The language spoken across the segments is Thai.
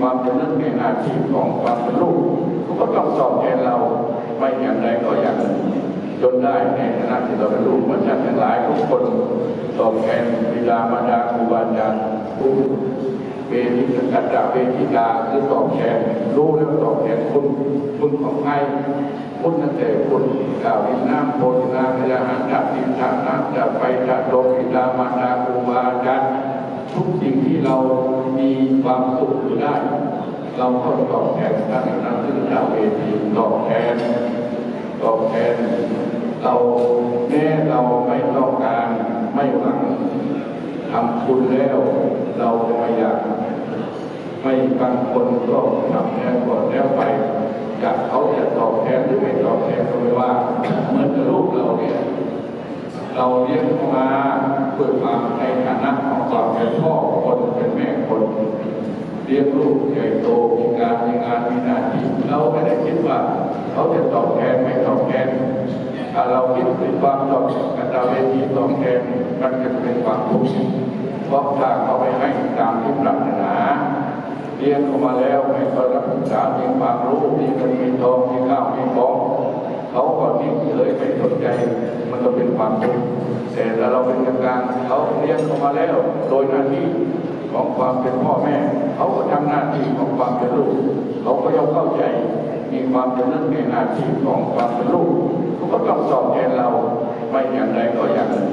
ความเป็นเรื่องในหน้าที่ของความเป็นลูกเขาก็ต้องตอบแทนเราไม่อย่างใดก็อย่างจนได้ในฐานะที่เราเป็นลูกมือนท่านทั้งหลายทุกคนตอบแทนบิดามารดาครูบาอาจารย์ผู้เวทิกัจจาเวทิกาคือตอบแทนรู้แล้วตอบแทนคุณคุณของใครคุณนั่นแต่คุณกล่าวดินน้ำโพธินาพยาหารจับดินจับน้ำจับไฟจับลมบิดามารดาครูบาอาจารย์ทุกสิ่งที่เรา มีความสุขอยู่ได้ เราก็ตอบแทนท่านนั้นซึ่งดาวเวทีตอบแทนตอบแทนเราแม้เราไม่ต้องการไม่หวังทำคุณแล้ว เราไม่อยากไม่บางคนก็ทำแล้วก่อนแล้วไปอยากเขาจะตอบแทนหรือไม่ตอบแทนก็ไม่ว่า เหมือนกับลูกเราเนี่ย เราเลี้ยงมาเพื่อความในฐานะของความเป็นพ่อคนเป็นแม่คน เลี้ยงลูกใหญ่โตมีการมีงานมีหน้าที่เราไม่ได้คิดว่า เขาจะตอบแทนไม่ตอบแทนถ้าเราคิดถึงความตอบแทนกตเวทีตอบแทนมันจะเป็นความทุกข์เพราะถ้าเขาไม่ให้ตามที่ปรารถนาเลี้ยงเขามาแล้วให้เขารับศึกษามีความรู้มีเงินมีทองมีข้าวมีของเขาก็นิ่งเฉยไม่สนใจ มันก็เป็นความทุกข์แต่ถ้าเราเป็นกลางเขาเลี้ยงเขามาแล้ว โดยหน้าที่ ของความเป็นพ่อแม่ เขาก็ทำหน้าที่ของความเป็นลูก เราก็ย่อมเข้าใจมีความเป็นเรื่องในหน้าที่ของความเป็นลูกเขาก็ต้องตอบแทนเราไม่อย่างใดก็อย่างหนึ่ง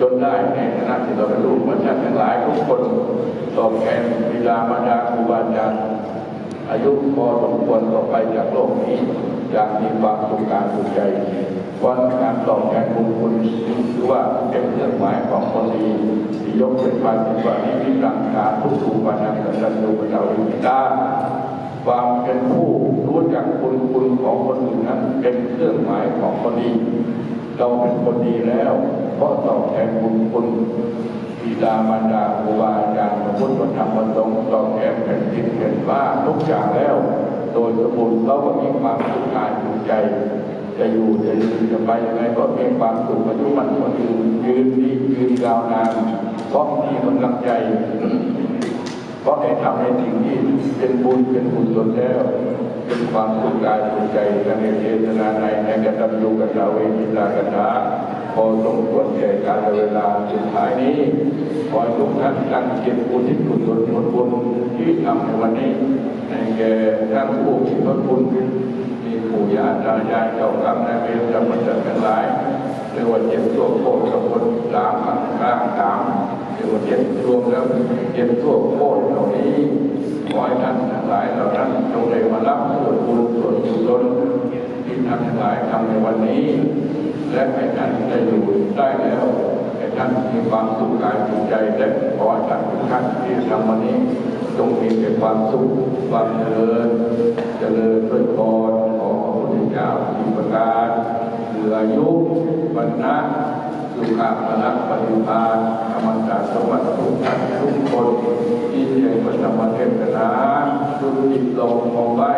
จนได้ในฐานะที่เราเป็นลูกเหมือนท่านทั้งหลายทุกคนตอบแทนบิดามารดาครูบาอาจารย์ อายุพอสมควรต่อไปจากโลกนี้อย่างมีความสุขกายสุขใจวันการตอบแทนบุญคุณถือว่าเป็นเครื่องหมายของคนดีที่ยกเป็นความเป็นว่านี้มีรังการทุกทูปนังกันจจุปเจ้าวิตาความเป็นผู้รู้จักคุณคุณของคนอื่นนั้นเป็นเครื่องหมายของคนดี เราเป็นคนดีแล้วเพราะตอบแทนบุญคุณ บิดามารดาครูบาอาจารย์พระพุทธธรรมพระสงฆ์ตอบแทนแผ่นดินแผ่นฟ้าทุกอย่างแล้ว โดยสมบูรณ์เราก็มีความสุขกายสุขใจ จะอยู่จะยืนจะไปยังไงก็มีความสุขอายุมันคนยืนยืนดียืนยาวนานเพราะมีกำลังใจเพราะได้ทำในสิ่งที่เป็นบุญเป็นบุญสนแล้ว เป็นความสุขกายสุขใจกันในเจตนาในในกตัญญูกตเวทิตากถาพอสมควรแก่การเวลาสุดท้ายนี้ขอทุกท่านตั้งจิตอุทิศกุศลผลบุญที่ทำในวันนี้ในแก่ท่านผู้มีพระคุณมีปู่ย่าตายายเจ้ากรรมนายเวรจำมันจะเป็นหลายเรียกว่าเจ็บตัวโคตรกับคนสามข้างสามเรียกว่าเจ็บรวมแล้วเจ็บทั่วโคตรเหล่านี้ขอให้ท่านทั้งหลายเหล่านั้นจงได้มารับส่วนบุญส่วนกุศล ที่ท่านทั้งหลายทำในวันนี้ และให้ท่านได้อยู่ได้แล้วให้ท่านมีความสุขกายสุขใจและขอให้ท่านทุกท่านที่ทำวันนี้จงมีแต่ความสุขความเจริญเจริญด้วยพรของพระพุทธเจ้าที่ประการเหลืออายุบรรณะสุขาพลักปฏิภาณธรรมจารสมบัติทุกท่านทุกคนที่เรียนพระธรรมเทศนาดุจิตลงมองไว้